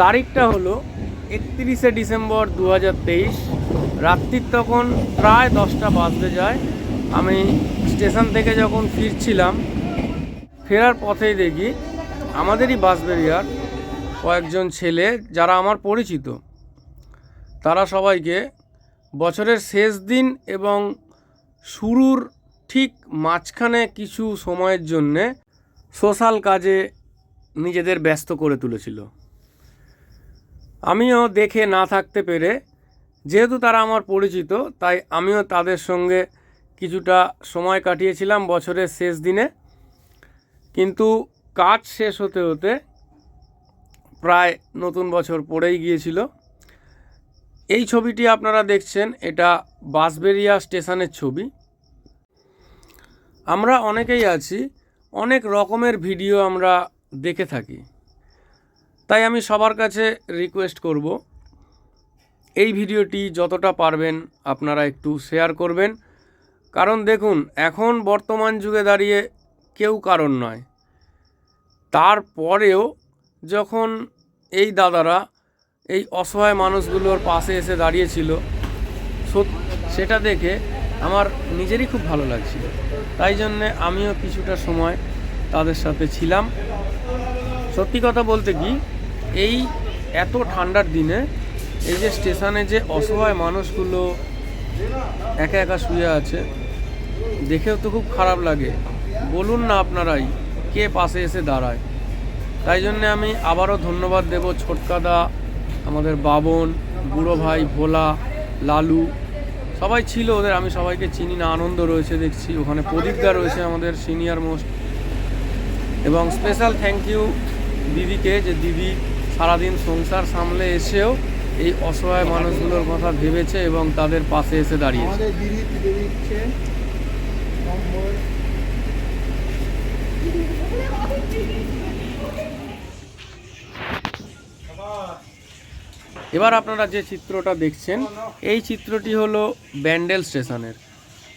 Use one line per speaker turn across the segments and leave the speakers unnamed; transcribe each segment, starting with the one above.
তারিখটা হলো একত্রিশে ডিসেম্বর দু হাজার তেইশ। রাত্রির তখন প্রায় দশটা বাজতে যায়। আমি স্টেশন থেকে যখন ফিরছিলাম, ফেরার পথেই দেখি আমাদেরই বাসবেরিয়ার কয়েকজন ছেলে যারা আমার পরিচিত। তারা সবাইকে বছরের শেষ দিন এবং শুরুর ঠিক মাঝখানে কিছু সময়ের জন্যে সোশ্যাল কাজে নিজেদের ব্যস্ত করে তুলেছিল। আমিও দেখে না থাকতে পেরে, যেহেতু তারা আমার পরিচিত, তাই আমিও তাদের সঙ্গে কিছুটা সময় কাটিয়েছিলাম বছরের শেষ দিনে। কিন্তু কাজ শেষ হতে হতে প্রায় নতুন বছর পড়েই গিয়েছিল। এই ছবিটি আপনারা দেখছেন, এটা বাঁশবেরিয়া স্টেশনের ছবি। আমরা অনেকেই আছি, অনেক রকমের ভিডিও আমরা দেখে থাকি। তাই আমি সবার কাছে রিকোয়েস্ট করব, এই ভিডিওটি যতটা পারবেন আপনারা একটু শেয়ার করবেন। কারণ দেখুন, এখন বর্তমান যুগে দাঁড়িয়ে কেউ কারণ নয়। তারপরেও যখন এই দাদারা, এই অসহায় মানুষগুলোর পাশে এসে দাঁড়িয়েছিল সেটা দেখে আমার নিজেরই খুব ভালো লাগছিল। তাই জন্যে আমিও কিছুটা সময় তাদের সাথে ছিলাম। সত্যি কথা বলতে কি এই এত ঠান্ডার দিনে এই যে স্টেশনে যে অসহায় মানুষগুলো একা একা শুয়ে আছে, দেখেও তো খুব খারাপ লাগে। বলুন না আপনারাই, কে পাশে এসে দাঁড়ায়? তাই জন্যে আমি আবারও ধন্যবাদ দেব ছোটকাদা, আমাদের বাবন, বুড়ো ভাই, ভোলা, লালু। সবাই ছিল ওদের, আমি সবাইকে চিনি না, আনন্দ রয়েছে দেখছি। ওখানে প্রদীপদা রয়েছে আমাদের সিনিয়র মোস্ট এবং স্পেশাল থ্যাংক ইউ দিদিকে, যে দিদি সারাদিন সংসার সামলে এসেও এই অসহায় মানুষগুলোর কথা ভেবেছে এবং তাদের পাশে এসে দাঁড়িয়েছে। এবার আপনারা যে চিত্রটা দেখছেন এই চিত্রটি হলো ব্যান্ডেল স্টেশনের।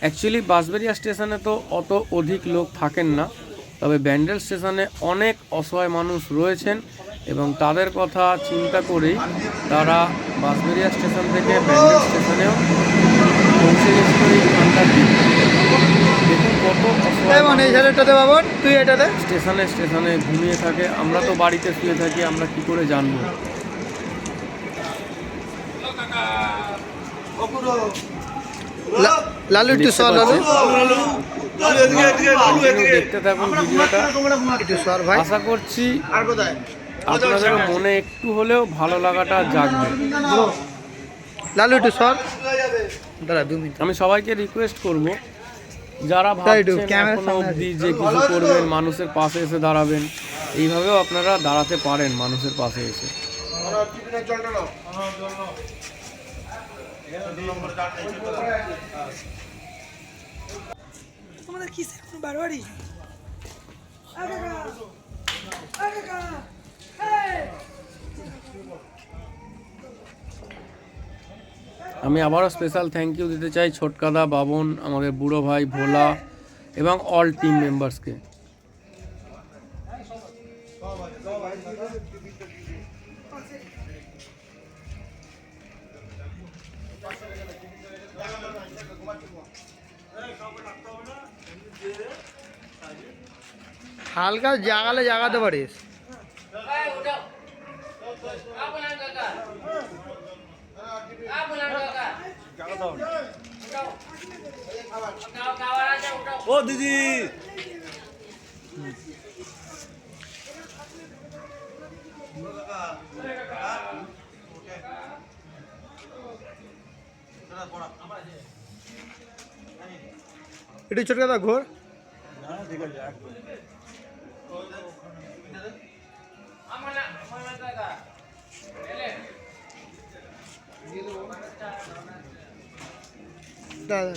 অ্যাকচুয়ালি বাঁশবেরিয়া স্টেশনে তো অত অধিক লোক থাকেন না তবে ব্যান্ডেল স্টেশনে অনেক অসহায় মানুষ রয়েছেন। এবং তাদের কথা চিন্তা করেই তারা বাঁশবেরিয়া স্টেশন থেকে ব্যান্ডেল স্টেশনেও পৌঁছে গেছিল এই দেখুন কত
তুই এটাতে?
স্টেশনে স্টেশনে ঘুমিয়ে থাকে। আমরা তো বাড়িতে শুয়ে থাকি আমরা কি করে জানব?
লা- লালু একটু
দেখতে
সর লালু।
দেখতে থাকুন ভিডিওটা।
একটু সর ভাই।
আশা করছি
আর কোথায়?
আপনাদের মনে একটু হলেও ভালো লাগাটা জাগবে।
লালু একটু সর। দাঁড়া দু মিনিট।
আমি সবাইকে রিকোয়েস্ট করব যারা ভাবছেন
এখনও
অবধি যে কিছু করবেন মানুষের পাশে এসে দাঁড়াবেন এইভাবেও আপনারা দাঁড়াতে পারেন মানুষের পাশে এসে।
তোমাদের কিসের কোনো বারোয়ারি?
আমি আবারও স্পেশাল থ্যাংক ইউ দিতে চাই ছোটকাদা, বাবন, আমাদের বুড়ো ভাই, ভোলা এবং অল টিম মেম্বার্সকে
হালকা জাগালে জাগাতে পারিস।
ও দিদি
একটু ছোট কথা ঘোর দাদা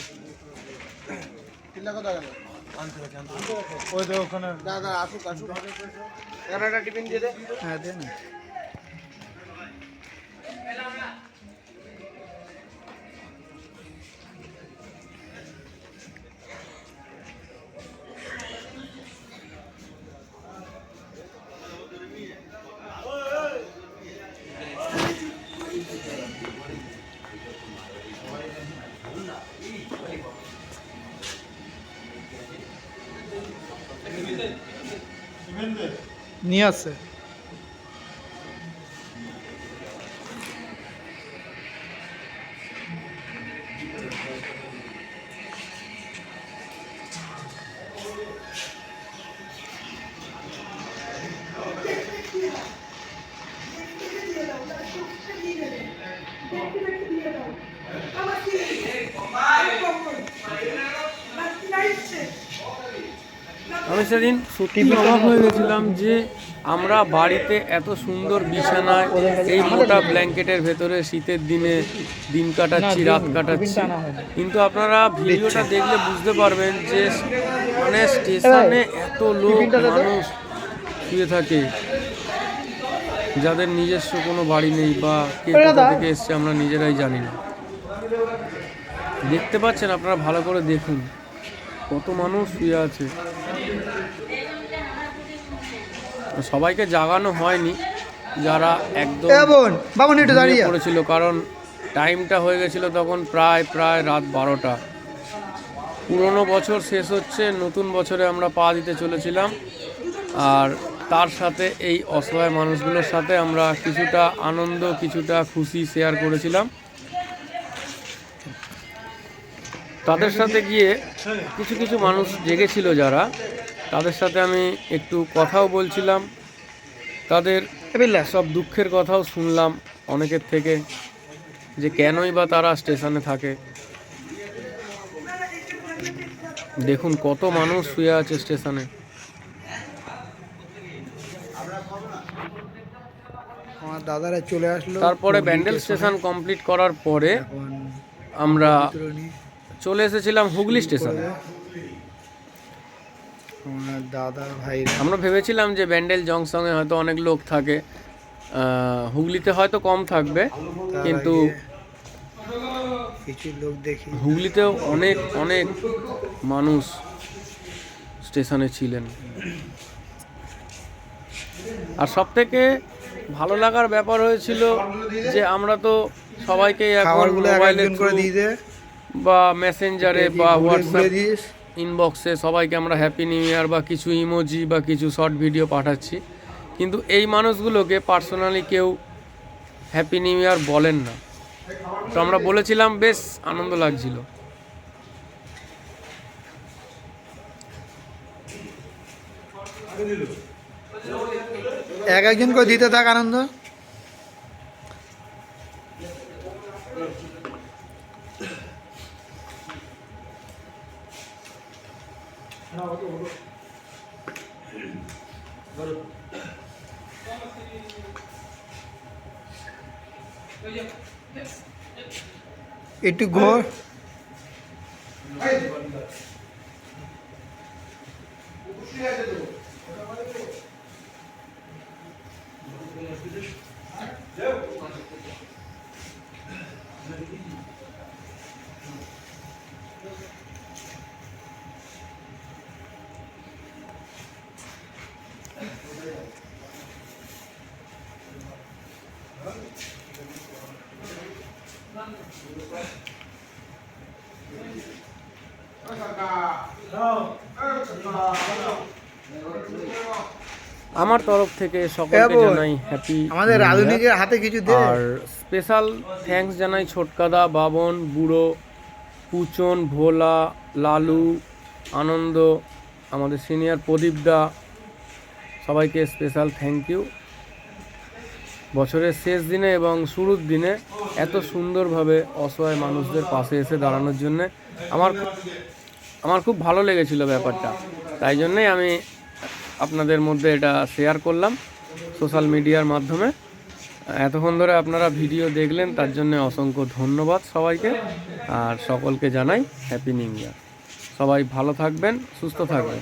ওই তো ওখানে
দাদা আসুক আসুক। একটা টিফিন দিয়ে দে। হ্যাঁ দে না। নিয়ে আসছে
আমি সেদিন সত্যি অবাক হয়ে গেছিলাম যে আমরা বাড়িতে এত সুন্দর বিছানায় এই মোটা ব্ল্যাঙ্কেটের ভেতরে শীতের দিনে দিন কাটাচ্ছি রাত কাটাচ্ছি। কিন্তু আপনারা ভিডিওটা দেখলে বুঝতে পারবেন যে মানে স্টেশনে এত লোক মানুষ শুয়ে থাকে। যাদের নিজস্ব কোনো বাড়ি নেই বা কে কোথা থেকে এসছে আমরা নিজেরাই জানি না। দেখতে পাচ্ছেন আপনারা ভালো করে দেখুন। কত মানুষ শুয়ে আছে। সবাইকে জাগানো হয়নি যারা একদম
এ বাবন একটু দাঁড়িয়ে
পড়েছিল কারণ টাইমটা হয়ে গেছিল তখন প্রায় প্রায় রাত বারোটা। পুরনো বছর শেষ হচ্ছে নতুন বছরে আমরা পা দিতে চলেছিলাম। আর তার সাথে এই অসহায় মানুষগুলোর সাথে আমরা কিছুটা আনন্দ কিছুটা খুশি শেয়ার করেছিলাম। তাদের সাথে গিয়ে কিছু কিছু মানুষ জেগেছিল যারা। তাদের সাথে আমি একটু কথাও বলছিলাম। তাদের সব দুঃখের কথাও শুনলাম অনেকের থেকে যে কেনই বা তারা স্টেশনে থাকে। দেখুন কত মানুষ শুয়ে আছে স্টেশনে।
আমার দাদারা চলে আসলো।
তারপরে ব্যান্ডেল স্টেশন কমপ্লিট করার পরে আমরা চলে এসেছিলাম হুগলি স্টেশনে।
দাদা ভাইরা
আমরা ভেবেছিলাম যে ব্যান্ডেল জংশনে হয়তো অনেক লোক থাকে। হুগলিতে হয়তো কম থাকবে কিন্তু
কিছু লোক দেখি।
হুগলিতেও অনেক অনেক মানুষ স্টেশনে ছিলেন। আর সব থেকে ভালো লাগার ব্যাপার হয়েছিল যে আমরা তো সবাইকে এখন
দিয়ে
বা মেসেঞ্জারে বা হোয়াটসঅ্যাপ ইনবক্সে সবাইকে আমরা হ্যাপি নিউ ইয়ার বা কিছু ইমোজি বা কিছু শর্ট ভিডিও পাঠাচ্ছি। কিন্তু এই মানুষগুলোকে পার্সোনালি কেউ হ্যাপি নিউ ইয়ার বলেন না। তো আমরা বলেছিলাম, বেশ আনন্দ লাগছিল।
এক একজন করে দিতে থাক আনন্দ। একটু ঘোর।
আমার তরফ থেকে সকলকে। জানাই হ্যাপি
আমাদের হাতে কিছু দে
আর স্পেশাল থ্যাঙ্কস জানাই ছোটকাদা বাবন বুড়ো পুচন ভোলা লালু আনন্দ আমাদের সিনিয়র প্রদীপদা সবাইকে স্পেশাল থ্যাংক ইউ বছরের শেষ দিনে এবং শুরুর দিনে এত সুন্দরভাবে অসহায় মানুষদের পাশে এসে দাঁড়ানোর জন্য আমার আমার খুব ভালো লেগেছিল ব্যাপারটা। তাই জন্যই আমি আপনাদের মধ্যে এটা শেয়ার করলাম সোশ্যাল মিডিয়ার মাধ্যমে। এতক্ষণ ধরে আপনারা ভিডিও দেখলেন, তার জন্য অসংখ্য ধন্যবাদ সবাইকে। আর সকলকে জানাই হ্যাপি নিউ ইয়ার সবাই ভালো থাকবেন, সুস্থ থাকবেন।